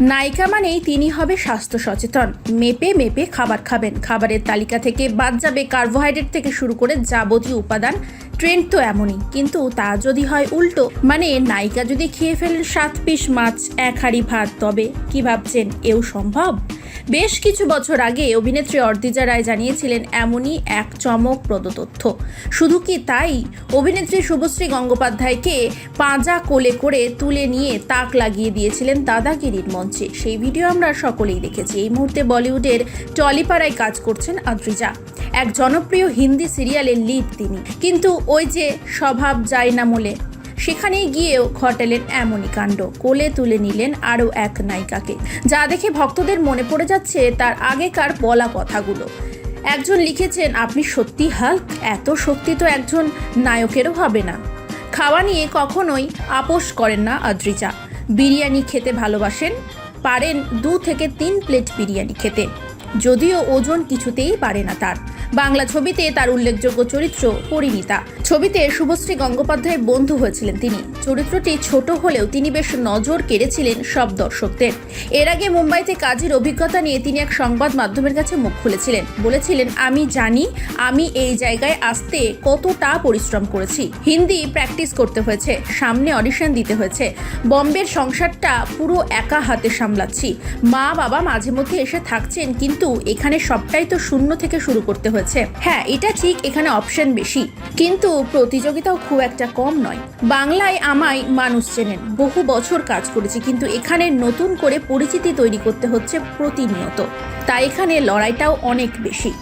নায়িকা মানেই তিনি হবে স্বাস্থ্য সচেতন। মেপে মেপে খাবার খাবেন। খাবারের তালিকা থেকে বাদ যাবে কার্বোহাইড্রেট থেকে শুরু করে যাবতীয় উপাদান। ট্রেন্ড তো এমনই, কিন্তু তা যদি হয় উল্টো। মানে নায়িকা যদি খেয়ে ফেলেন সাত পিস মাছ, এক হাঁড়ি ভাত, তবে কি ভাবছেন, এও সম্ভব? বেশ কিছু বছর আগে অভিনেত্রী অর্দিজা রায় জানিয়েছিলেন, এমনই এক চমকপ্রদ তথ্য শুধু কি তাই? অভিনেত্রী শুভশ্রী গঙ্গোপাধ্যায়কে পাঁজা কোলে করে তুলে নিয়ে তাক লাগিয়ে দিয়েছিলেন দাদাগিরির মঞ্চে। সেই ভিডিও আমরা সকলেই দেখেছি। এই মুহূর্তে বলিউডের টলিপাড়ায় কাজ করছেন আদ্রিজা। এক জনপ্রিয় হিন্দি সিরিয়ালের লিড তিনি। কিন্তু ওই যে স্বভাব যায় না মোলে। সেখানে গিয়েও ঘটালেন এমনই কাণ্ড। কোলে তুলে নিলেন আরও এক নায়িকাকে। যা দেখে ভক্তদের মনে পড়ে যাচ্ছে তার আগেকার বলা কথাগুলো। একজন লিখেছেন, আপনি সত্যি হাল্ক? এত শক্তি তো একজন নায়কেরও হবে না। খাওয়া নিয়ে কখনোই আপোষ করেন না আদ্রিজা। বিরিয়ানি খেতে ভালোবাসেন, পারেন দু থেকে তিন প্লেট বিরিয়ানি খেতে। যদিও ওজন কিছুতেই পারে না তার। বাংলা ছবিতে তার উল্লেখযোগ্য চরিত্র পরিণীতা। ছবিতে শুভশ্রী গঙ্গোপাধ্যায়ের বন্ধু হয়েছিলেন তিনি। চরিত্রটি ছোট হলেও তিনি বেশ নজর কেড়েছিলেন সব দর্শকদের। এর আগে মুম্বাইতে কাজের অভিজ্ঞতা নিয়ে তিনি এক সংবাদ মাধ্যমের কাছে মুখ খুলেছিলেন। বলেছিলেন, আমি জানি, আমি এই জায়গায় আসতে কতটা পরিশ্রম করেছি। হিন্দি প্র্যাকটিস করতে হয়েছে, সামনে অডিশন দিতে হয়েছে। বম্বের সংসারটা পুরো একা হাতে সামলাচ্ছি। মা, বাবা মাঝে মধ্যে এসে থাকছেন, কিন্তু এখানে সবটাই তো শূন্য থেকে শুরু করতে হয়েছে। হ্যাঁ এটা ঠিক, এখানে অপশন বেশি। কিন্তু প্রতিযোগিতাও খুব একটা কম নয়। বাংলায় আমায় মানুষ চেনেন। বহু বছর কাজ করেছি, কিন্তু এখানে নতুন করে পরিচিতি তৈরি করতে হচ্ছে প্রতিনিয়ত। তাই এখানে লড়াইটাও অনেক বেশি।